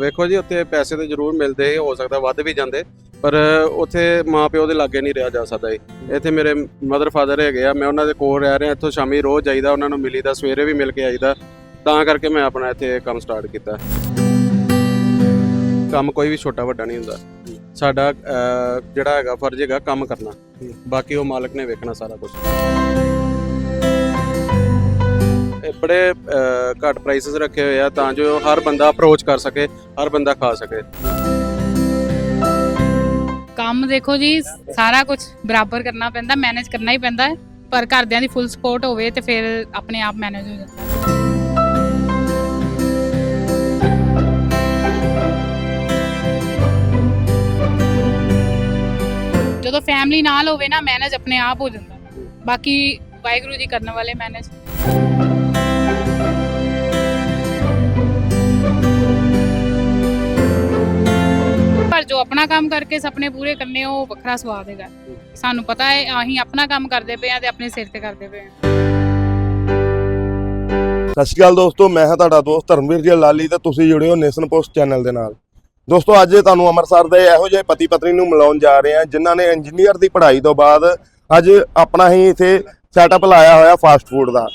ਵੇਖੋ ਜੀ, ਉੱਥੇ ਪੈਸੇ ਤਾਂ ਜ਼ਰੂਰ ਮਿਲਦੇ, ਹੋ ਸਕਦਾ ਵੱਧ ਵੀ ਜਾਂਦੇ, ਪਰ ਉੱਥੇ ਮਾਪਿਓ ਦੇ ਲਾਗੇ ਨਹੀਂ ਰਿਹਾ ਜਾ ਸਕਦਾ ਜੀ। ਇੱਥੇ ਮੇਰੇ ਮਦਰ ਫਾਦਰ ਹੈਗੇ ਆ, ਮੈਂ ਉਹਨਾਂ ਦੇ ਕੋਲ ਰਹਿ ਰਿਹਾ, ਇੱਥੋਂ ਸ਼ਾਮੀ ਰੋਜ਼ ਜਾਈਦਾ, ਉਹਨਾਂ ਨੂੰ ਮਿਲੀਦਾ, ਸਵੇਰੇ ਵੀ ਮਿਲ ਕੇ ਆਈਦਾ। ਤਾਂ ਕਰਕੇ ਮੈਂ ਆਪਣਾ ਇੱਥੇ ਕੰਮ ਸਟਾਰਟ ਕੀਤਾ। ਕੰਮ ਕੋਈ ਵੀ ਛੋਟਾ ਵੱਡਾ ਨਹੀਂ ਹੁੰਦਾ। ਸਾਡਾ ਜਿਹੜਾ ਹੈਗਾ ਫਰਜ਼ ਹੈਗਾ ਕੰਮ ਕਰਨਾ। ਬਾਕੀ ਉਹ ਮਾਲਕ ਨੇ ਵੇਖਣਾ ਸਾਰਾ ਕੁਝ ਬੜੇ ਘੱਟ ਪ੍ਰਾਈਸਸ ਰੱਖੇ ਹੋਏ ਆ ਤਾਂ ਜੋ ਹਰ ਬੰਦਾ ਅਪਰੋਚ ਕਰ ਸਕੇ, ਹਰ ਬੰਦਾ ਖਾ ਸਕੇ। ਕੰਮ ਦੇਖੋ ਜੀ, ਸਾਰਾ ਕੁਝ ਬਰਾਬਰ ਕਰਨਾ ਪੈਂਦਾ ਮੈਨੇਜ ਕਰਨਾ ਹੀ ਪੈਂਦਾ ਹੈ, ਪਰ ਘਰਦਿਆਂ ਦੀ ਫੁੱਲ ਸਪੋਰਟ ਹੋਵੇ ਤੇ ਫਿਰ ਆਪਣੇ ਆਪ ਮੈਨੇਜ ਹੋ ਜਾਂਦਾ। ਜਦੋਂ ਫੈਮਿਲੀ ਨਾਲ ਹੋਵੇ ਨਾ ਮੈਨੇਜ ਆਪਣੇ ਆਪ ਹੋ ਜਾਂਦਾ। ਬਾਕੀ ਵਾਹਿਗੁਰੂ ਜੀ ਕਰਨ ਵਾਲੇ ਮੈਨੇਜ ਜੋ ਆਪਣਾ ਕੰਮ ਕਰਕੇ ਸੁਪਨੇ ਪੂਰੇ ਕਰਨੇ ਉਹ ਵੱਖਰਾ ਸਵਾਦ ਹੈਗਾ। ਸਾਨੂੰ ਪਤਾ ਹੈ, ਅਸੀਂ ਆਪਣਾ ਕੰਮ ਕਰਦੇ ਪਏ ਆ ਤੇ ਆਪਣੇ ਸਿਰ ਤੇ ਕਰਦੇ ਪਏ ਆ। ਸਤਿ ਸ਼੍ਰੀ ਅਕਾਲ ਦੋਸਤੋ, ਮੈਂ ਹਾਂ ਤੁਹਾਡਾ ਦੋਸਤ ਧਰਮਵੀਰ ਜੀ ਲਾਲੀ ਤੇ ਤੁਸੀਂ ਜੁੜੇ ਹੋ ਨੇਸ਼ਨ ਪੋਸਟ ਚੈਨਲ ਦੇ ਨਾਲ। ਦੋਸਤੋ, ਅੱਜ ਤੁਹਾਨੂੰ ਅੰਮ੍ਰਿਤਸਰ ਦੇ ਇਹੋ ਜਿਹੇ ਪਤੀ ਪਤਨੀ ਨੂੰ ਮਿਲਾਉਣ ਜਾ ਰਹੇ ਹਾਂ, ਜਿਨ੍ਹਾਂ ਨੇ ਇੰਜੀਨੀਅਰ ਦੀ ਪੜ੍ਹਾਈ ਤੋਂ ਬਾਅਦ ਅੱਜ ਆਪਣਾ ਹੀ ਇੱਥੇ ਸੈਟਅਪ ਲਾਇਆ ਹੋਇਆ ਫਾਸਟ ਫੂਡ ਦਾ।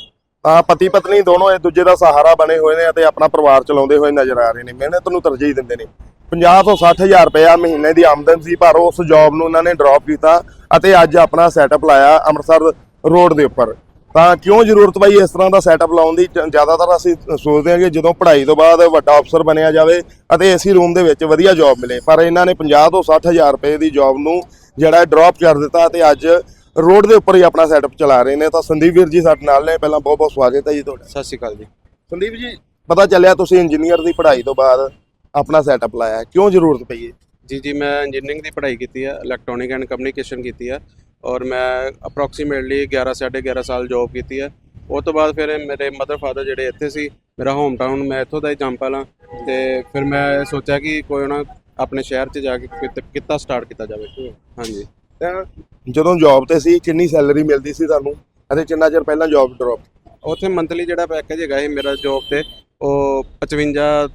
ਤਾਂ ਪਤੀ ਪਤਨੀ ਦੋਨੋਂ ਇੱਕ ਦੂਜੇ ਦਾ ਸਹਾਰਾ ਬਣੇ ਹੋਏ ਨੇ ਅਤੇ ਆਪਣਾ ਪਰਿਵਾਰ ਚਲਾਉਂਦੇ ਹੋਏ ਨਜ਼ਰ ਆ ਰਹੇ ਨੇ। ਮਿਹਨਤ ਨੂੰ ਤਰਜੀਹ ਦਿੰਦੇ ਨੇ। 50 ਤੋਂ 60000 ਰੁਪਇਆ ਮਹੀਨੇ ਦੀ ਆਮਦਨ ਸੀ ਪਰ ਉਸ ਜੌਬ ਨੂੰ ਉਹਨਾਂ ਨੇ ਡ੍ਰੌਪ ਕੀਤਾ ਅਤੇ ਅੱਜ ਆਪਣਾ ਸੈਟਅਪ ਲਾਇਆ ਅੰਮ੍ਰਿਤਸਰ ਰੋਡ ਦੇ ਉੱਪਰ। ਤਾਂ ਕਿਉਂ ਜ਼ਰੂਰਤ ਪਈ ਇਸ ਤਰ੍ਹਾਂ ਦਾ ਸੈਟਅਪ ਲਾਉਣ ਦੀ? ਜ਼ਿਆਦਾਤਰ ਅਸੀਂ ਸੋਚਦੇ ਹਾਂ ਕਿ ਜਦੋਂ ਪੜ੍ਹਾਈ ਤੋਂ ਬਾਅਦ ਵੱਡਾ ਅਫਸਰ ਬਣਿਆ ਜਾਵੇ ਅਤੇ ਏਸੀ ਰੂਮ ਦੇ ਵਿੱਚ ਵਧੀਆ ਜੌਬ ਮਿਲੇ। ਪਰ ਇਹਨਾਂ ਨੇ 50 ਤੋਂ 60000 ਰੁਪਏ ਦੀ ਜੌਬ ਨੂੰ ਜਿਹੜਾ ਡ੍ਰੌਪ ਕਰ ਦਿੱਤਾ ਤੇ ਅੱਜ ਰੋਡ ਦੇ ਉੱਪਰ ਹੀ ਆਪਣਾ ਸੈਟਅਪ ਚਲਾ ਰਹੇ ਨੇ। ਤਾਂ ਸੰਦੀਪ ਵੀਰ ਜੀ ਸਾਡੇ ਨਾਲ ਨੇ। ਪਹਿਲਾਂ ਬਹੁਤ ਬਹੁਤ ਸਵਾਗਤ ਹੈ ਜੀ ਤੁਹਾਡਾ। ਸਤਿ ਸ਼੍ਰੀ ਅਕਾਲ ਜੀ। ਸੰਦੀਪ ਜੀ ਪਤਾ ਚੱਲਿਆ ਤੁਸੀਂ ਇੰਜੀਨੀਅਰ ਦੀ ਪੜ੍ਹਾਈ ਤੋਂ ਬਾਅਦ ਆਪਣਾ ਸੈਟਅਪ ਲਾਇਆ ਹੈ। ਕਿਉਂ ਜ਼ਰੂਰਤ ਪਈ ਹੈ? ਜੀ ਜੀ ਮੈਂ ਇੰਜੀਨੀਅਰਿੰਗ ਦੀ ਪੜ੍ਹਾਈ ਕੀਤੀ ਹੈ ਇਲੈਕਟ੍ਰੋਨਿਕ ਐਂਡ ਕਮਿਊਨੀਕੇਸ਼ਨ ਕੀਤੀ ਹੈ ਔਰ ਮੈਂ ਅਪਰੋਕਸੀਮੇਟਲੀ 11 ਸਾਢੇ 11 ਸਾਲ ਜੌਬ ਕੀਤੀ ਹੈ ਉਸ ਤੋਂ ਬਾਅਦ ਫਿਰ ਮੇਰੇ ਮਦਰ ਫਾਦਰ ਜਿਹੜੇ ਇੱਥੇ ਸੀ ਮੇਰਾ ਹੋਮ ਟਾਊਨ ਮੈਂ ਇੱਥੋਂ ਦਾ ਹੀ ਜੰਪਲ ਤੇ ਫਿਰ ਮੈਂ ਸੋਚਿਆ ਕਿ ਕੋਈ ਨਾ ਆਪਣੇ ਸ਼ਹਿਰ 'ਚ ਜਾ ਕੇ ਕਿਤ- ਸਟਾਰਟ ਕੀਤਾ ਜਾਵੇ। ਹਾਂਜੀ। ਤਾਂ ਜਦੋਂ ਜੌਬ ਤੇ ਸੀ ਕਿੰਨੀ ਸੈਲਰੀ ਮਿਲਦੀ ਸੀ ਤੁਹਾਨੂੰ? ਅਤੇ ਕਿੰਨਾ ਚਿਰ ਪਹਿਲਾਂ ਜੌਬ ਡ੍ਰੌਪ ਉੱਥੇ ਮੰਥਲੀ ਜਿਹੜਾ ਪੈਕੇਜ ਹੈਗਾ ਸੀ ਮੇਰਾ ਜੌਬ ਤੇ ਉਹ 55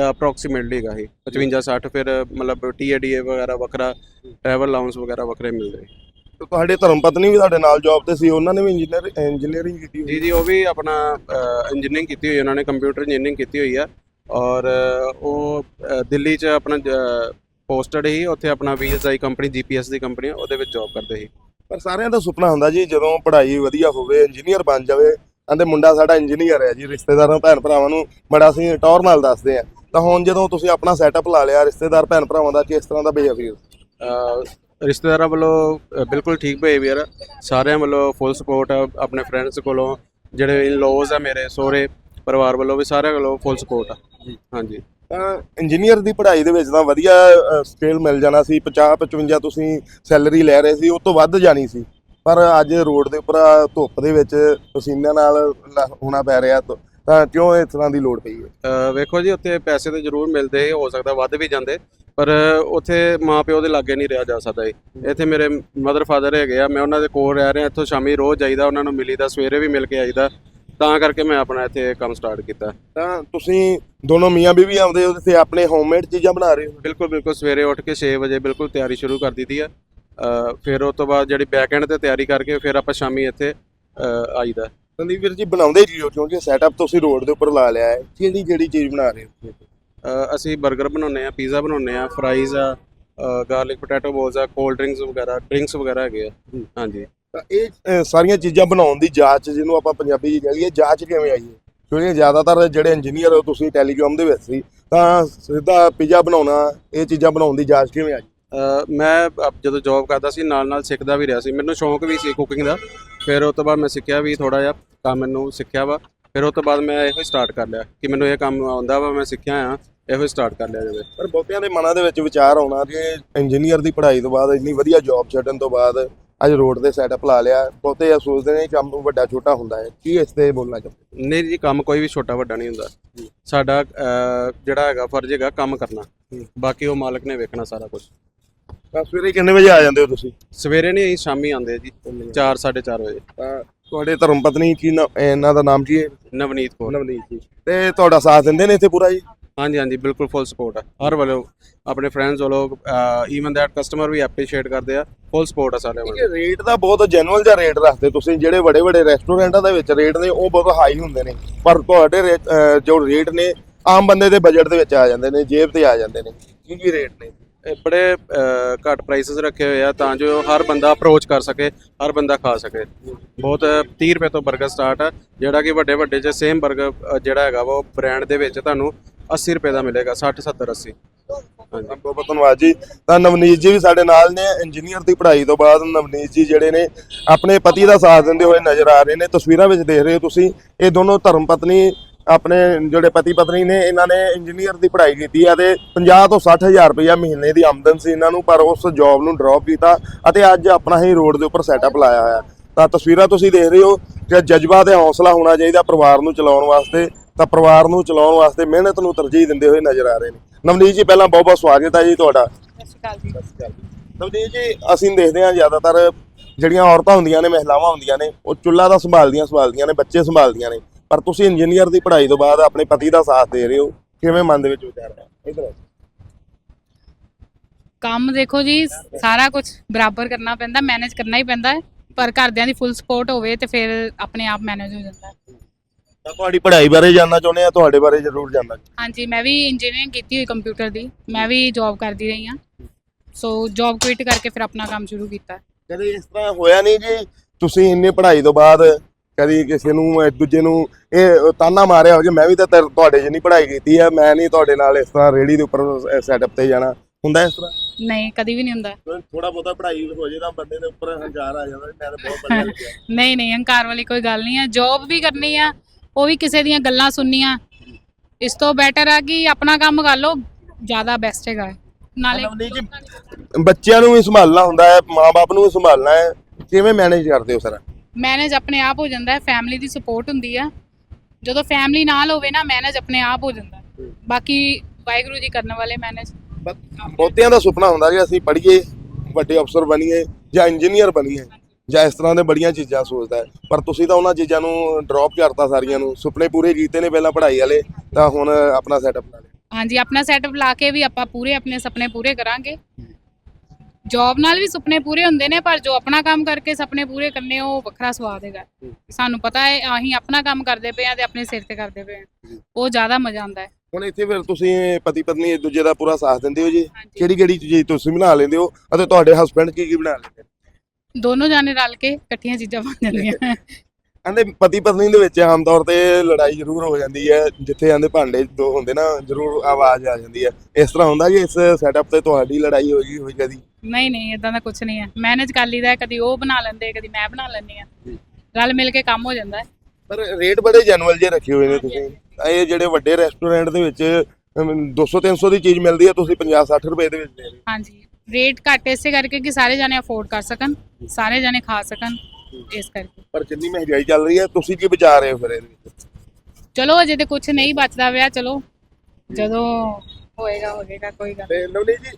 ਅਪਰੋਕਸੀਮੇਟਲੀ ਹੈਗਾ ਸੀ 55 60 ਫਿਰ ਮਤਲਬ ਟੀਏਡੀਏ ਵਗੈਰਾ ਵੱਖਰਾ ਟਰੈਵਲ ਅਲਾਉਂਸ ਵਗੈਰਾ ਵੱਖਰੇ ਮਿਲਦੇ ਤੁਹਾਡੇ ਧਰਮ ਪਤਨੀ ਵੀ ਤੁਹਾਡੇ ਨਾਲ ਜੌਬ ਤੇ ਸੀ ਉਹਨਾਂ ਨੇ ਵੀ ਇੰਜੀਨੀਅਰ ਇੰਜੀਨੀਅਰਿੰਗ ਕੀਤੀ ਹੋਈ। ਜੀ ਜੀ ਉਹ ਵੀ ਆਪਣਾ ਇੰਜੀਨੀਅਰਿੰਗ ਕੀਤੀ ਹੋਈ ਉਹਨਾਂ ਨੇ ਕੰਪਿਊਟਰ ਇੰਜੀਨੀਅਰਿੰਗ ਕੀਤੀ ਹੋਈ ਆ। ਔਰ ਉਹ ਦਿੱਲੀ 'ਚ ਆਪਣਾ ਪੋਸਟਡ ਹੀ ਉੱਥੇ ਆਪਣਾ V S I company G P S the company ਉਹਦੇ ਵਿੱਚ ਜੌਬ ਕਰਦੇ ਸੀ। ਪਰ ਸਾਰਿਆਂ ਦਾ ਸੁਪਨਾ ਹੁੰਦਾ ਜੀ ਜਦੋਂ ਪੜ੍ਹਾਈ ਵਧੀਆ ਹੋਵੇ ਇੰਜੀਨੀਅਰ ਬਣ ਜਾਵੇ ਕਹਿੰਦੇ ਮੁੰਡਾ ਸਾਡਾ ਇੰਜੀਨੀਅਰ ਹੈ ਜੀ ਰਿਸ਼ਤੇਦਾਰਾਂ ਭੈਣ ਭਰਾਵਾਂ ਨੂੰ ਬੜਾ ਅਸੀਂ ਟੌਰ ਨਾਲ ਦੱਸਦੇ ਆ। ਤਾਂ ਹੁਣ ਜਦੋਂ ਤੁਸੀਂ ਆਪਣਾ ਸੈਟਅਪ ਲਾ ਲਿਆ ਰਿਸ਼ਤੇਦਾਰ ਭੈਣ ਭਰਾਵਾਂ ਦਾ ਕਿਸ ਤਰ੍ਹਾਂ ਦਾ ਬਿਹੇਵੀਅਰ ਰਿਸ਼ਤੇਦਾਰਾਂ ਵੱਲੋਂ ਬਿਲਕੁਲ ਠੀਕ ਬਿਹੇਵੀਅਰ ਸਾਰਿਆਂ ਵੱਲੋਂ ਫੁੱਲ ਸਪੋਰਟ ਆਪਣੇ ਫਰੈਂਡਸ ਕੋਲੋਂ ਜਿਹੜੇ ਇਨ-ਲॉज ਆ ਮੇਰੇ ਸਹੁਰੇ ਪਰਿਵਾਰ ਵੱਲੋਂ ਵੀ ਸਾਰਿਆਂ ਵੱਲੋਂ ਫੁੱਲ ਸਪੋਰਟ ਆ। ਹਾਂਜੀ। ਤਾਂ ਇੰਜੀਨੀਅਰ ਦੀ ਪੜ੍ਹਾਈ ਦੇ ਵਿੱਚ ਤਾਂ ਵਧੀਆ ਸਕੇਲ ਮਿਲ ਜਾਣਾ ਸੀ। 50 55 ਤੁਸੀਂ ਸੈਲਰੀ ਲੈ ਰਹੇ ਸੀ ਉਹ ਤੋਂ ਵੱਧ ਜਾਣੀ ਸੀ। ਪਰ ਅੱਜ ਰੋਡ ਦੇ ਉੱਪਰ ਧੁੱਪ ਦੇ ਵਿੱਚ ਪਸੀਨੇ ਨਾਲ ਹੋਣਾ ਪੈ ਰਿਹਾ ਤਾਂ- ਕਿਉਂ ਇਸ ਤਰ੍ਹਾਂ ਦੀ ਲੋੜ ਪਈ ਹੈ? ਵੇਖੋ ਜੀ ਉੱਥੇ ਪੈਸੇ ਤੇ ਜ਼ਰੂਰ ਮਿਲਦੇ ਹੋ ਸਕਦਾ ਵੱਧ ਵੀ ਜਾਂਦੇ ਪਰ ਉੱਥੇ ਮਾਪਿਓ ਦੇ ਲਾਗੇ ਨਹੀਂ ਰਿਹਾ ਜਾ ਸਕਦਾ ਜੀ ਇੱਥੇ ਮੇਰੇ ਮਦਰ ਫਾਦਰ ਹੈਗੇ ਆ ਮੈਂ ਉਹਨਾਂ ਦੇ ਕੋਲ ਰਹਿ ਰਿਹਾ ਇੱਥੋਂ ਸ਼ਾਮੀ ਰੋਜ਼ ਜਾਈਦਾ ਉਹਨਾਂ ਨੂੰ ਮਿਲੀਦਾ ਸਵੇਰੇ ਵੀ ਮਿਲ ਕੇ ਆਈਦਾ ਤਾਂ ਕਰਕੇ ਮੈਂ ਆਪਣਾ ਇੱਥੇ ਕੰਮ ਸਟਾਰਟ ਕੀਤਾ। ਤਾਂ ਤੁਸੀਂ ਦੋਨੋਂ ਮੀਆਂ ਬੀਵੀ ਆਉਂਦੇ ਹੋ ਤੇ ਆਪਣੇ ਹੋਮਮੇਡ ਚੀਜ਼ਾਂ ਬਣਾ ਰਹੇ ਹੋ? ਬਿਲਕੁਲ ਬਿਲਕੁਲ ਸਵੇਰੇ ਉੱਠ ਕੇ 6 ਵਜੇ ਬਿਲਕੁਲ ਤਿਆਰੀ ਸ਼ੁਰੂ ਕਰ ਦਿੱਤੀ ਆ। ਫਿਰ ਉਸ ਤੋਂ ਬਾਅਦ ਜਿਹੜੀ ਬੈਕ ਐਂਡ ਤੇ ਤਿਆਰੀ ਕਰਕੇ ਫਿਰ ਆਪਾਂ ਸ਼ਾਮੀ ਇੱਥੇ ਅ, ਆਈਦਾ। ਸੰਦੀਪ ਵੀਰ ਜੀ ਬਣਾਉਂਦੇ ਕੀ ਹੋ ਕਿਉਂਕਿ ਸੈਟਅਪ ਤੁਸੀਂ ਰੋਡ ਦੇ ਉੱਪਰ ਲਾ ਲਿਆ ਹੈ। ਕਿਹੜੀ ਕਿਹੜੀ ਚੀਜ਼ ਬਣਾ ਰਹੇ ਹੋ। ਅ, ਅਸੀਂ 버ਗਰ ਬਣਾਉਂਦੇ ਆ ਪੀਜ਼ਾ ਬਣਾਉਂਦੇ ਆ ਫਰਾਈਜ਼ ਆ ਗਾਰਲਿਕ ਪੋਟੈਟੋ ਬੋਲਸ ਆ ਕੋਲਡ ਡਰਿੰਕਸ ਵਗੈਰਾ ਡਰਿੰਕਸ ਵਗੈਰਾ ਹੈਗੇ ਆ। ਹਾਂਜੀ। ਤਾਂ ਇਹ ਸਾਰੀਆਂ ਚੀਜ਼ਾਂ ਬਣਾਉਣ ਦੀ ਜਾਂਚ ਜਿਹਨੂੰ ਆਪਾਂ ਪੰਜਾਬੀ ਚ ਕਹੀਏ ਜਾਂਚ ਕਿਵੇਂ ਆਈ ਹੈ? ਕਿਉਂਕਿ ਜ਼ਿਆਦਾਤਰ ਜਿਹੜੇ ਇੰਜੀਨੀਅਰ ਹੋ ਤੁਸੀਂ ਟੈਲੀਕਾਮ ਦੇ ਵਿੱਚ ਸੀ ਤਾਂ ਸਿੱਧਾ ਪੀਜ਼ਾ ਬਣਾਉਣਾ ਇਹ ਚੀਜ਼ਾਂ ਬਣਾਉਣ ਦੀ ਜਾਂਚ ਕਿਵੇਂ ਆਈ? ਮੈਂ ਜਦੋਂ ਜੌਬ ਕਰਦਾ ਸੀ ਨਾਲ ਨਾਲ ਸਿੱਖਦਾ ਵੀ ਰਿਹਾ ਸੀ। ਮੈਨੂੰ ਸ਼ੌਂਕ ਵੀ ਸੀ ਕੁਕਿੰਗ ਦਾ। ਫਿਰ ਉਸ ਤੋਂ ਬਾਅਦ ਮੈਂ ਸਿੱਖਿਆ ਵੀ ਥੋੜਾ ਜਿਹਾ ਕੰਮ ਮੈਨੂੰ ਸਿੱਖਿਆ ਵਾ। ਫਿਰ ਉਸ ਤੋਂ ਬਾਅਦ ਮੈਂ ਇਹੋ ਹੀ ਸਟਾਰਟ ਕਰ ਲਿਆ ਕਿ ਮੈਨੂੰ ਇਹ ਕੰਮ ਆਉਂਦਾ ਵਾ ਮੈਂ ਸਿੱਖਿਆ ਆ ਇਹੋ ਹੀ ਸਟਾਰਟ ਕਰ ਲਿਆ ਜਾਵੇ। ਪਰ ਬਹੁਤਿਆਂ ਦੇ ਮਨਾਂ ਦੇ ਵਿੱਚ ਵਿਚਾਰ ਆਉਣਾ ਕਿ ਇੰਜੀਨੀਅਰ ਦੀ ਪੜ੍ਹਾਈ ਤੋਂ ਬਾਅਦ ਇੰਨੀ ਵਧੀਆ ਜੌਬ ਛੱਡਣ ਤੋਂ ਬਾਅਦ ਅੱਜ ਰੋਡ ਤੇ ਸੈਟਅਪ ਲਾ ਲਿਆ। ਬਹੁਤੇ ਇਹ ਸੋਚਦੇ ਨੇ ਕੰਮ ਵੱਡਾ ਛੋਟਾ ਹੁੰਦਾ ਹੈ। ਕੀ ਇਸ ਤੇ ਬੋਲਣਾ ਚਾਹੁੰਦੇ? ਨਹੀਂ ਜੀ ਕੰਮ ਕੋਈ ਵੀ ਛੋਟਾ ਵੱਡਾ ਨਹੀਂ ਹੁੰਦਾ। ਸਾਡਾ ਜਿਹੜਾ ਹੈਗਾ ਫਰਜ਼ ਹੈਗਾ ਕੰਮ ਕਰਨਾ। ਬਾਕੀ ਉਹ ਮਾਲਕ ਨੇ ਵੇਖਣਾ ਸਾਰਾ ਕੁਝ ਤਾਂ ਸਵੇਰੇ ਕਿੰਨੇ ਵਜੇ ਆ ਜਾਂਦੇ ਹੋ ਤੁਸੀਂ? ਸਵੇਰੇ ਨਹੀਂ ਅਸੀਂ ਸ਼ਾਮੀ ਆਉਂਦੇ ਆ ਜੀ 4 4:30 ਵਜੇ। ਤਾਂ ਤੁਹਾਡੇ ਧਰਮ ਪਤਨੀ ਕੀ ਨਾ- ਇਹਨਾਂ ਦਾ ਨਾਮ ਕੀ ਹੈ? ਨਵਨੀਤ ਕੌਰ। ਨਵਨੀਤ ਜੀ। ਤੇ ਤੁਹਾਡਾ ਸਾਥ ਦਿੰਦੇ ਨੇ ਇੱਥੇ ਪੂਰਾ ਜੀ? ਹਾਂਜੀ ਹਾਂਜੀ ਬਿਲਕੁਲ ਫੁੱਲ ਸਪੋਰਟ ਹੈ ਹਰ ਵੱਲੋਂ ਆਪਣੇ ਫਰੈਂਡਸ ਵੱਲੋਂ ਈਵਨ ਦੈਟ ਕਸਟਮਰ ਵੀ ਐਪਰੀਸ਼ੀਏਟ ਕਰਦੇ ਆ। ਫੁੱਲ ਸਪੋਰਟ ਹੈ ਸਾਰੇ ਵੱਲੋਂ। ਰੇਟ ਦਾ ਬਹੁਤ ਜੈਨੂਅਲ ਜਿਹਾ ਰੇਟ ਰੱਖਦੇ ਤੁਸੀਂ ਜਿਹੜੇ ਵੱਡੇ ਵੱਡੇ ਰੈਸਟੋਰੈਂਟਾਂ ਦੇ ਵਿੱਚ ਰੇਟ ਨੇ ਉਹ ਬਹੁਤ ਹਾਈ ਹੁੰਦੇ ਨੇ। ਪਰ ਤੁਹਾਡੇ ਅਹ, ਜੋ ਰੇਟ ਨੇ ਆਮ ਬੰਦੇ ਦੇ ਬਜਟ ਦੇ ਵਿੱਚ ਆ ਜਾਂਦੇ ਨੇ ਜੇਬ ਤੇ ਆ ਜਾਂਦੇ ਨੇ। ਕੀ ਕੀ ਰੇਟ ਨੇ? ਬੜੇ ਘੱਟ ਪ੍ਰਾਈਸਸ ਰੱਖੇ ਹੋਏ ਆ ਤਾਂ ਜੋ ਹਰ ਬੰਦਾ ਅਪਰੋਚ ਕਰ ਸਕੇ, ਹਰ ਬੰਦਾ ਖਾ ਸਕੇ। ਬਹੁਤ 30 ਰੁਪਏ ਤੋਂ 버ਗਰ ਸਟਾਰਟ ਆ, ਜਿਹੜਾ ਕਿ ਵੱਡੇ ਵੱਡੇ ਚ ਸੇਮ 버ਗਰ ਜਿਹੜਾ ਹੈਗਾ ਵਾ, ਉਹ ਬ੍ਰਾਂਡ ਦੇ ਵਿੱਚ ਤੁਹਾਨੂੰ 80 ਰੁਪਏ ਦਾ ਮਿਲੇਗਾ 60 70 80 ਬਹੁਤ ਬਹੁਤ ਧੰਨਵਾਦ ਜੀ। ਤਾਂ ਨਵਨੀਤ ਜੀ ਵੀ ਸਾਡੇ ਨਾਲ ਨੇ ਇੰਜੀਨੀਅਰ ਦੀ ਪੜ੍ਹਾਈ ਤੋਂ ਬਾਅਦ ਨਵਨੀਤ ਜੀ ਜਿਹੜੇ ਨੇ, ਆਪਣੇ ਪਤੀ ਦਾ ਸਾਥ ਦਿੰਦੇ ਹੋਏ ਨਜ਼ਰ ਆ ਰਹੇ ਨੇ। ਤਸਵੀਰਾਂ ਵਿੱਚ ਦੇਖ ਰਹੇ ਹੋ ਤੁਸੀਂ, ਇਹ ਦੋਨੋਂ ਧਰਮ ਪਤਨੀ ਆਪਣੇ ਜਿਹੜੇ ਪਤੀ ਪਤਨੀ ਨੇ ਇਹਨਾਂ ਨੇ ਇੰਜੀਨੀਅਰ ਦੀ ਪੜ੍ਹਾਈ ਕੀਤੀ ਹੈ ਤੇ 50 ਤੋਂ 60 ਹਜ਼ਾਰ ਰੁਪਇਆ ਮਹੀਨੇ ਦੀ ਆਮਦਨ ਸੀ ਇਹਨਾਂ ਨੂੰ ਪਰ ਉਸ ਜੌਬ ਨੂੰ ਡ੍ਰੌਪ ਕੀਤਾ ਅਤੇ ਅੱਜ ਆਪਣਾ ਹੀ ਰੋਡ ਦੇ ਉੱਪਰ ਸੈਟਅਪ ਲਾਇਆ ਹੋਇਆ। ਤਾਂ ਤਸਵੀਰਾਂ ਤੁਸੀਂ ਦੇਖ ਰਹੇ ਹੋ ਕਿ ਜਜ਼ਬਾ ਤੇ ਹੌਸਲਾ ਹੋਣਾ ਚਾਹੀਦਾ ਪਰਿਵਾਰ ਨੂੰ ਚਲਾਉਣ ਵਾਸਤੇ। ਤਾਂ ਪਰਿਵਾਰ ਨੂੰ ਚਲਾਉਣ ਵਾਸਤੇ ਮਿਹਨਤ ਨੂੰ ਤਰਜੀਹ ਦਿੰਦੇ ਹੋਏ ਨਜ਼ਰ ਆ ਰਹੇ ਨੇ। ਨਵਨੀਤ ਜੀ ਪਹਿਲਾਂ ਬਹੁਤ ਬਹੁਤ ਸਵਾਗਤ ਹੈ ਜੀ ਤੁਹਾਡਾ। ਸਤਿ ਸ਼੍ਰੀ ਅਕਾਲ ਜੀ। ਨਵਨੀਤ ਜੀ ਅਸੀਂ ਦੇਖਦੇ ਹਾਂ ਜ਼ਿਆਦਾਤਰ ਜਿਹੜੀਆਂ ਔਰਤਾਂ ਹੁੰਦੀਆਂ ਨੇ ਮਹਿਲਾਵਾਂ ਹੁੰਦੀਆਂ ਨੇ ਉਹ ਚੁੱਲ੍ਹਾ ਦਾ ਸੰਭਾਲਦੀਆਂ ਸੰਭਾਲਦੀਆਂ ਨੇ ਬੱਚੇ ਸੰਭਾਲਦੀਆਂ ਨੇ। ਪਰ ਤੁਸੀਂ ਇੰਜੀਨੀਅਰ ਦੀ ਪੜ੍ਹਾਈ ਤੋਂ ਬਾਅਦ ਆਪਣੇ ਪਤੀ ਦਾ ਸਾਥ ਦੇ ਰਹੇ ਹੋ ਕਿਵੇਂ ਮਨ ਦੇ ਵਿੱਚ ਵਿਚਾਰ ਹੈ ਇਧਰ ਕੰਮ ਦੇਖੋ ਜੀ ਸਾਰਾ ਕੁਝ ਬਰਾਬਰ ਕਰਨਾ ਪੈਂਦਾ ਮੈਨੇਜ ਕਰਨਾ ਹੀ ਪੈਂਦਾ ਹੈ ਪਰ ਘਰਦਿਆਂ ਦੀ ਫੁੱਲ ਸਪੋਰਟ ਹੋਵੇ ਤੇ ਫਿਰ ਆਪਣੇ ਆਪ ਮੈਨੇਜ ਹੋ ਜਾਂਦਾ ਹੈ। ਤਾਂ ਤੁਹਾਡੀ ਪੜ੍ਹਾਈ ਬਾਰੇ ਜਾਨਣਾ ਚਾਹੁੰਦੇ ਆ ਤੁਹਾਡੇ ਬਾਰੇ ਜ਼ਰੂਰ ਜਾਨਣਾ ਹਾਂਜੀ ਮੈਂ ਵੀ ਇੰਜੀਨੀਅਰਿੰਗ ਕੀਤੀ ਹੋਈ ਕੰਪਿਊਟਰ ਦੀ ਮੈਂ ਵੀ ਜੌਬ ਕਰਦੀ ਰਹੀ ਹਾਂ। ਸੋ ਜੌਬ ਕੁਇਟ ਕਰਕੇ ਫਿਰ ਆਪਣਾ ਕੰਮ ਸ਼ੁਰੂ ਕੀਤਾ ਕਦੇ ਇਸ ਤਰ੍ਹਾਂ ਹੋਇਆ ਨਹੀਂ ਜੀ ਤੁਸੀਂ ਇੰਨੀ ਪੜ੍ਹਾਈ ਤੋਂ ਬਾਅਦ ਕਦੀ ਕਿਸੇ ਨੂੰ ਇੱਕ ਦੂਜੇ ਨੂੰ ਇਹ ਤਾਨਾ ਮਾਰਿਆ ਹੋ ਜੇ ਮੈਂ ਵੀ ਤਾਂ ਤੇਰੇ- ਤੁਹਾਡੇ ਜਿੰਨੀ ਪੜ੍ਹਾਈ ਕੀਤੀ ਹੈ ਮੈਂ ਨਹੀਂ ਤੁਹਾਡੇ ਨਾਲ ਇਸ ਤਰ੍ਹਾਂ ਰੇੜੀ ਦੇ ਉੱਪਰ ਸੈਟਅਪ ਤੇ ਜਾਣਾ। ਹੁੰਦਾ ਇਸ ਤਰ੍ਹਾਂ? ਨਹੀਂ ਕਦੀ ਵੀ ਨਹੀਂ ਹੁੰਦਾ। ਥੋੜਾ ਬਹੁਤਾ ਪੜ੍ਹਾਈ ਹੋ ਜੇ ਤਾਂ ਬੰਦੇ ਦੇ ਉੱਪਰ ਹੰਕਾਰ ਆ ਜਾਂਦਾ ਮੈਂ ਤਾਂ ਬਹੁਤ ਲੱਗਿਆ। ਨਹੀਂ ਨਹੀਂ ਹੰਕਾਰ ਵਾਲੀ ਕੋਈ ਗੱਲ ਨਹੀਂ ਹੈ ਜੌਬ ਵੀ ਕਰਨੀ ਆ ਉਹ ਵੀ ਕਿਸੇ ਦੀਆਂ ਗੱਲਾਂ ਸੁਣਨੀਆਂ। ਇਸ ਤੋਂ ਬੈਟਰ ਆ ਕਿ ਆਪਣਾ ਕੰਮ ਕਰ ਲਓ ਜ਼ਿਆਦਾ ਬੈਸਟ ਹੈਗਾ। ਨਾਲੇ ਬੱਚਿਆਂ ਨੂੰ ਵੀ ਸੰਭਾਲਣਾ ਹੁੰਦਾ ਹੈ ਮਾਪੇ ਨੂੰ ਵੀ ਸੰਭਾਲਣਾ ਹੈ। ਕਿਵੇਂ ਮੈਨੇਜ ਕਰਦੇ ਹੋ ਸਰ? ਮੈਨੇਜ ਆਪਣੇ ਆਪ ਹੋ ਜਾਂਦਾ ਹੈ ਫੈਮਿਲੀ ਦੀ ਸਪੋਰਟ ਹੁੰਦੀ ਆ। ਜਦੋਂ ਫੈਮਿਲੀ ਨਾਲ ਹੋਵੇ ਨਾ ਮੈਨੇਜ ਆਪਣੇ ਆਪ ਹੋ ਜਾਂਦਾ। ਬਾਕੀ ਵਾਹਿਗੁਰੂ ਜੀ ਕਰਨ ਵਾਲੇ ਮੈਨੇਜ। ਬਹੁਤਿਆਂ ਦਾ ਸੁਪਨਾ ਹੁੰਦਾ ਕਿ ਅਸੀਂ ਪੜ੍ਹੀਏ ਵੱਡੇ ਅਫਸਰ ਬਣੀਏ ਜਾਂ ਇੰਜੀਨੀਅਰ ਬਣੀਏ। ਜਾਂ ਇਸ ਤਰ੍ਹਾਂ ਦੇ ਬੜੀਆਂ ਚੀਜ਼ਾਂ ਸੋਚਦਾ ਹੈ। ਪਰ ਤੁਸੀਂ ਤਾਂ ਉਹਨਾਂ ਚੀਜ਼ਾਂ ਨੂੰ ਡ੍ਰੌਪ ਕਰਤਾ ਸਾਰੀਆਂ ਨੂੰ। ਸੁਪਨੇ ਪੂਰੇ ਕੀਤੇ ਨੇ ਪਹਿਲਾਂ ਪੜ੍ਹਾਈ ਵਾਲੇ ਤਾਂ ਹੁਣ ਆਪਣਾ ਸੈਟਅਪ ਲਾ ਲਿਆ। ਹਾਂਜੀ ਆਪਣਾ ਸੈਟਅਪ ਲਾ ਕੇ ਵੀ ਆਪਾਂ ਪੂਰੇ ਆਪਣੇ ਸੁਪਨੇ ਪੂਰੇ ਕਰਾਂਗੇ। ਜੌਬ ਨਾਲ ਵੀ ਸੁਪਨੇ ਪੂਰੇ ਹੁੰਦੇ ਨੇ ਪਰ ਜੋ ਆਪਣਾ ਕੰਮ ਕਰਕੇ ਸੁਪਨੇ ਪੂਰੇ ਕਰਨੇ ਉਹ ਵੱਖਰਾ ਸਵਾਦ ਹੈਗਾ। ਸਾਨੂੰ ਪਤਾ ਹੈ ਅਸੀਂ ਆਪਣਾ ਕੰਮ ਕਰਦੇ ਪਏ ਆ ਤੇ ਆਪਣੇ ਸਿਰ ਤੇ ਕਰਦੇ ਪਏ ਆ ਉਹ ਜ਼ਿਆਦਾ ਮਜ਼ਾ ਆਉਂਦਾ ਹੈ। ਹੁਣ ਇੱਥੇ ਫਿਰ ਤੁਸੀਂ ਪਤੀ ਪਤਨੀ ਇੱਕ ਦੂਜੇ ਦਾ ਪੂਰਾ ਸਾਥ ਦਿੰਦੇ ਹੋ ਜੀ? ਕਿਹੜੀ ਕਿਹੜੀ ਚੀਜ਼ ਤੁਸੀਂ ਬਣਾ ਲੈਂਦੇ ਹੋ? ਅਤੇ ਤੁਹਾਡੇ ਹਸਬੰਡ ਕੀ ਕੀ ਬਣਾ ਲੈਂਦੇ ਦੋਨੋਂ ਜਾਣੇ ਰਲ ਕੇ ਇਕੱਠੀਆਂ ਚੀਜ਼ਾਂ ਬਣ ਜਾਂਦੀਆਂ ਕਹਿੰਦੇ ਪਤੀ ਪਤਨੀ ਦੇ ਵਿੱਚ ਆਮ ਤੌਰ ਤੇ ਲੜਾਈ ਜ਼ਰੂਰ ਹੋ ਜਾਂਦੀ ਹੈ ਜਿੱਥੇ ਆਂਦੇ ਭਾਂਡੇ ਦੋ ਹੁੰਦੇ ਨਾ ਜ਼ਰੂਰ ਆਵਾਜ਼ ਆ ਜਾਂਦੀ ਹੈ। ਇਸ ਤਰ੍ਹਾਂ ਹੁੰਦਾ ਜੀ ਇਸ ਸੈਟਅਪ ਤੇ ਤੁਹਾਡੀ ਲੜਾਈ ਹੋਈ ਹੋਈ ਕਦੀ ਨਹੀਂ ਨਹੀਂ ਇਦਾਂ ਦਾ ਕੁਝ ਨਹੀਂ ਹੈ। ਮੈਨੇਜ ਕਰ ਲਈਦਾ ਕਦੀ ਉਹ ਬਣਾ ਲੈਂਦੇ ਕਦੀ ਮੈਂ ਬਣਾ ਲੈਂਦੀ ਆ ਰਲ ਮਿਲ ਕੇ ਕੰਮ ਹੋ ਜਾਂਦਾ ਹੈ। ਪਰ ਰੇਟ ਬੜੇ ਜੈਨੂਅਲ ਜੇ ਰੱਖੇ ਹੋਏ ਨੇ ਤੁਸੀਂ। ਇਹ ਜਿਹੜੇ ਵੱਡੇ ਰੈਸਟੋਰੈਂਟ ਦੇ ਵਿੱਚ 200 300 ਦੀ ਚੀਜ਼ ਮਿਲਦੀ ਹੈ ਤੁਸੀਂ 50 60 ਰੁਪਏ ਦੇ ਵਿੱਚ ਦੇ ਰਹੇ ਹਾਂਜੀ। ਰੇਟ ਘੱਟ ਇਸੇ ਕਰਕੇ ਕਿ ਸਾਰੇ ਜਾਣੇ ਅਫੋਰਡ ਕਰ ਸਕਣ ਸਾਰੇ ਜਾਣੇ ਖਾ ਸਕਣ। ਇਸ ਕਰਕੇ। ਪਰ ਜਿੰਨੀ ਮਹਿੰਗਾਈ ਚੱਲ ਰਹੀ ਹੈ ਤੁਸੀਂ ਕੀ ਵਿਚਾਰ ਰਹੇ ਹੋ ਫਿਰ ਇਹਦੇ ਵਿੱਚ? ਚਲੋ ਅਜੇ ਤੇ ਕੁਝ ਨਹੀਂ ਬਚਦਾ ਵਿਆ ਚਲੋ। ਜਦੋਂ ਹੋਏਗਾ ਹੋਏਗਾ ਕੋਈ ਗੱਲ ਤੇ ਨਵਨੀਤ ਜੀ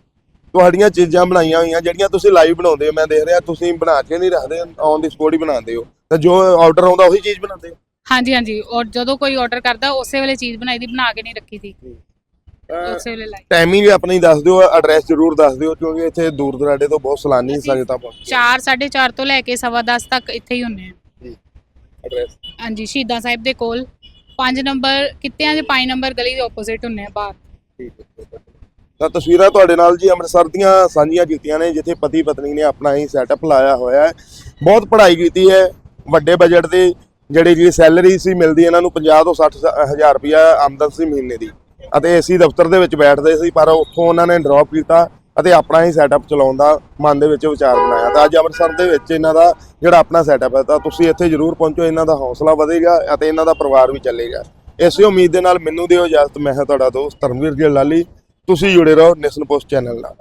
ਤੁਹਾਡੀਆਂ ਚੀਜ਼ਾਂ ਬਣਾਈਆਂ ਹੋਈਆਂ ਜਿਹੜੀਆਂ ਤੁਸੀਂ ਲਾਈਵ ਬਣਾਉਂਦੇ ਹੋ ਮੈਂ ਦੇਖ ਰਿਹਾ ਤੁਸੀਂ ਬਣਾ ਕੇ ਨਹੀਂ ਰੱਖਦੇ ਔਨ ਦੀ ਸਪੋਟ ਹੀ ਬਣਾਉਂਦੇ ਹੋ। ਤਾਂ ਜੋ ਆਰਡਰ ਆਉਂਦਾ ਉਹੀ ਚੀਜ਼ ਬਣਾਉਂਦੇ ਹੋ? ਹਾਂਜੀ ਹਾਂਜੀ। ਔਰ ਜਦੋਂ ਕੋਈ ਆਰਡਰ ਕਰਦਾ ਉਸੇ ਵੇਲੇ ਚੀਜ਼ ਬਣਾਈ ਦੀ ਬਣਾ ਕੇ ਨਹੀਂ ਰੱਖੀ ਸੀ। ਉਸੇ ਵੇਲੇ ਲਾਈ। ਟਾਈਮਿੰਗ ਆਪਣੀ ਦੱਸ ਦਿਓ ਐਡਰੈਸ ਜ਼ਰੂਰ ਦੱਸ ਦਿਓ ਕਿਉਂਕਿ ਇੱਥੇ ਦੂਰ ਦਰਾਡੇ ਤੋਂ ਬਹੁਤ ਸਲਾਨੀ ਸੰਗਤਾਂ ਪਹੁੰਚਦੀਆਂ 4 4:30 ਤੋਂ ਲੈ ਕੇ 10:30 ਤੱਕ ਇੱਥੇ ਹੀ ਹੁੰਨੇ ਆ ਐਡਰੈਸ ਹਾਂਜੀ ਸ਼ਹੀਦਾਂ ਸਾਹਿਬ ਦੇ ਕੋਲ। 5 ਨੰਬਰ ਕਿੱਤਿਆਂ ਦੇ 5 ਨੰਬਰ ਗਲੀ ਦੇ ਆਪੋਜ਼ਿਟ ਹੁੰਨੇ ਆ ਬਾਹਰ। ਤਾਂ ਤਸਵੀਰਾਂ ਤੁਹਾਡੇ ਨਾਲ ਜੀ ਅੰਮ੍ਰਿਤਸਰ ਦੀਆਂ ਸਾਂਝੀਆਂ ਕੀਤੀਆਂ ਨੇ ਜਿੱਥੇ ਪਤੀ ਪਤਨੀ ਨੇ ਆਪਣਾ ਹੀ ਸੈਟਅਪ ਲਾਇਆ ਹੋਇਆ ਹੈ। ਬਹੁਤ ਪੜ੍ਹਾਈ ਕੀਤੀ ਹੈ ਵੱਡੇ ਬਜਟ ਦੇ ਜਿਹੜੀ ਜੀ ਸੈਲਰੀ ਸੀ ਮਿਲਦੀ ਇਹਨਾਂ ਨੂੰ 50 ਤੋਂ 60 ਹਜ਼ਾਰ ਰੁਪਇਆ ਆਮਦਨ ਸੀ ਮਹੀਨੇ ਦੀ। ਅਤੇ ਏਸੀ ਦਫ਼ਤਰ ਦੇ ਵਿੱਚ ਬੈਠਦੇ ਸੀ, ਪਰ ਉੱਥੋਂ ਉਹਨਾਂ ਨੇ ਡ੍ਰੌਪ ਕੀਤਾ ਅਤੇ ਆਪਣਾ ਹੀ ਸੈਟਅਪ ਚਲਾਉਣ ਦਾ ਮਨ ਦੇ ਵਿੱਚ ਵਿਚਾਰ ਬਣਾਇਆ। ਤਾਂ ਅੱਜ ਅੰਮ੍ਰਿਤਸਰ ਦੇ ਵਿੱਚ ਇਹਨਾਂ ਦਾ ਜਿਹੜਾ ਆਪਣਾ ਸੈਟਅਪ ਹੈ, ਤਾਂ ਤੁਸੀਂ ਇੱਥੇ ਜ਼ਰੂਰ ਪਹੁੰਚੋ, ਇਹਨਾਂ ਦਾ ਹੌਸਲਾ ਵਧੇਗਾ ਅਤੇ ਇਹਨਾਂ ਦਾ ਪਰਿਵਾਰ ਵੀ ਚੱਲੇਗਾ। ਇਸੇ ਉਮੀਦ ਦੇ ਨਾਲ ਮੈਨੂੰ ਦਿਓ ਇਜਾਜ਼ਤ, ਮੈਂ ਹਾਂ ਤੁਹਾਡਾ ਦੋਸਤ ਧਰਮਵੀਰ ਜੀ ਲਾਲੀ ਤੁਸੀਂ ਜੁੜੇ ਰਹੋ ਨੈਸ਼ਨ ਪੋਸਟ ਚੈਨਲ ਨਾਲ।